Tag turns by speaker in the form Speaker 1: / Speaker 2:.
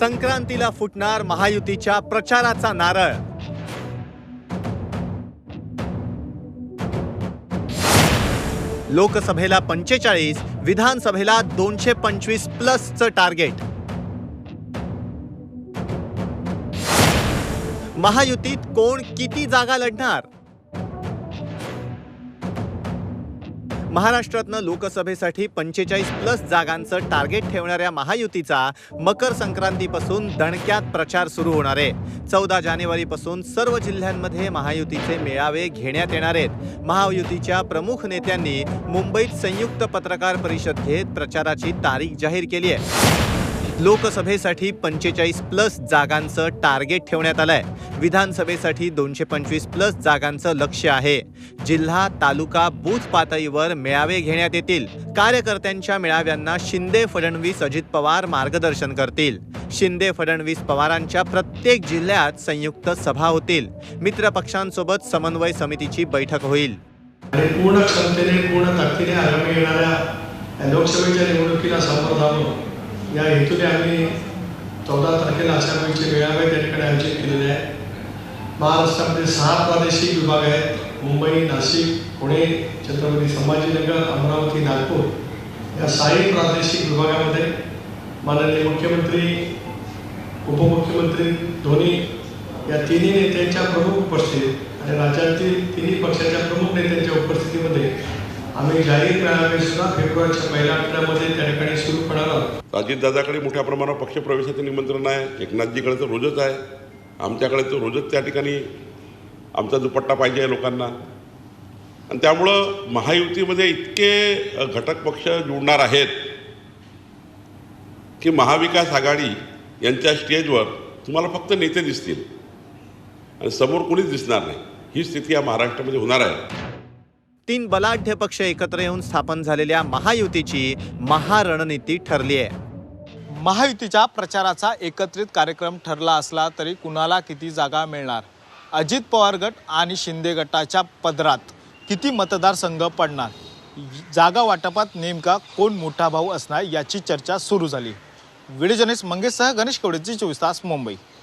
Speaker 1: संक्रांतीला फुटणार महायुतीच्या प्रचाराचा नारळ. लोकसभेला पंचेचाळीस विधानसभेला दोनशे पंचवीस प्लसचं टार्गेट. महायुतीत कोण किती जागा लढणार? महाराष्ट्रातनं लोकसभेसाठी पंचेचाळीस प्लस जागांचं टार्गेट ठेवणाऱ्या महायुतीचा मकर संक्रांतीपासून दणक्यात प्रचार सुरू होणार आहे. चौदा जानेवारीपासून सर्व जिल्ह्यांमध्ये महायुतीचे मेळावे घेण्यात येणार आहेत. महायुतीच्या प्रमुख नेत्यांनी मुंबईत संयुक्त पत्रकार परिषद घेत प्रचाराची तारीख जाहीर केली आहे. लोकसभेसाठी पंचेचाळीस प्लस जागांचं टार्गेट ठेवण्यात आलंय. विधानसभेसाठी दोनशे पंचवीस प्लस जागांचं लक्ष आहे. जिल्हा तालुका बूथ पातळीवर मेळावे घेण्यात येतील. कार्यकर्त्यांच्या मेळाव्यांना शिंदे फडणवीस अजित पवार मार्गदर्शन करतील. शिंदे फडणवीस पवारांच्या प्रत्येक जिल्ह्यात संयुक्त सभा होतील. मित्रपक्षांसोबत समन्वय समितीची बैठक होईल.
Speaker 2: पूर्ण पूर्ण ताकदीने आगामी येणाऱ्या लोकसभेच्या निवडणुकीला सामोरं या हेतूने आम्ही चौदा तारखेला अशावेळीचे मेळावे त्या ठिकाणी आयोजित केलेले आहे. महाराष्ट्रामध्ये सहा प्रादेशिक विभाग आहेत. मुंबई नाशिक पुणे छत्रपती संभाजीनगर अमरावती नागपूर. या सहाही प्रादेशिक विभागामध्ये माननीय मुख्यमंत्री उपमुख्यमंत्री धोनी या तिन्ही नेत्यांच्या प्रमुख उपस्थितीत आणि राज्यातील तिन्ही पक्षाच्या प्रमुख नेत्यांच्या उपस्थितीमध्ये आम्ही जाहीर मेळावे सुद्धा फेब्रुवारीच्या पहिल्या आठवड्यामध्ये त्या ठिकाणी सुरू करणार आहोत.
Speaker 3: अजितदादाकडे मोठ्या प्रमाणावर पक्षप्रवेशाचं निमंत्रण आहे. एकनाथजीकडे तर रोजच आहे. आमच्याकडे तर रोजच त्या ठिकाणी आमचा दुपट्टा पाहिजे आहे लोकांना. आणि त्यामुळं महायुतीमध्ये इतके घटक पक्ष जुळणार आहेत की महाविकास आघाडी यांच्या स्टेजवर तुम्हाला फक्त नेते दिसतील. आणि समोर कोणीच दिसणार नाही. ही स्थिती या महाराष्ट्रामध्ये होणार आहे.
Speaker 1: तीन बलाढ्य पक्ष एकत्र येऊन स्थापन झालेल्या महायुतीची महारणनीती ठरली आहे.
Speaker 4: महायुतीच्या प्रचाराचा एकत्रित कार्यक्रम ठरला असला तरी कुणाला किती जागा मिळणार? अजित पवार गट आणि शिंदे गटाच्या पदरात किती मतदारसंघ पडणार? जागा वाटपात नेमका कोण मोठा भाऊ असणार याची चर्चा सुरू झाली. व्हिडिओ जर्नलिस्ट मंगेशसह गणेश कवडेची चोवीस तास मुंबई.